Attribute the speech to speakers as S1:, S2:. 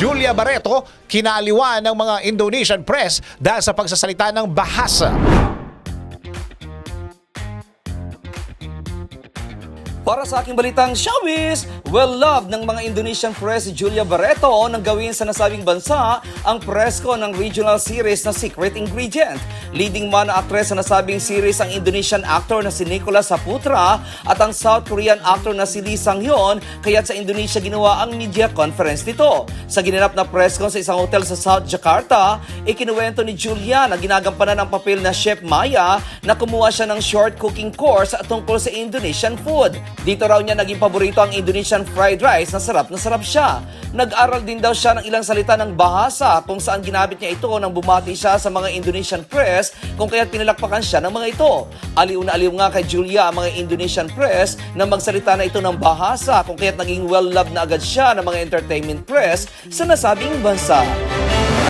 S1: Julia Barreto kinaliwa ng mga Indonesian press dahil sa pagsasalita ng bahasa.
S2: Para sa aking balitang showbiz, well-loved ng mga Indonesian press Julia Barreto nang gawin sa nasabing bansa ang presko ng regional series na Secret Ingredient. Leading man na actress sa nasabing series ang Indonesian actor na si Nicolas Saputra at ang South Korean actor na si Lee Sang-hyun kaya't sa Indonesia ginawa ang media conference nito. Sa ginanap na press con sa isang hotel sa South Jakarta, ikinuwento ni Julia na ginagampanan ang papel na Chef Maya na kumuha siya ng short cooking course tungkol sa Indonesian food. Dito raw niya naging paborito ang Indonesian fried rice na sarap na sarap siya. Nag-aral din daw siya ng ilang salita ng bahasa kung saan ginamit niya ito nang bumati siya sa mga Indonesian press kung kaya't pinalakpakan siya ng mga ito. Aliw na aliw nga kay Julia ang mga Indonesian press na magsalita na ito ng bahasa kung kaya't naging well-loved na agad siya ng mga entertainment press sa nasabing bansa.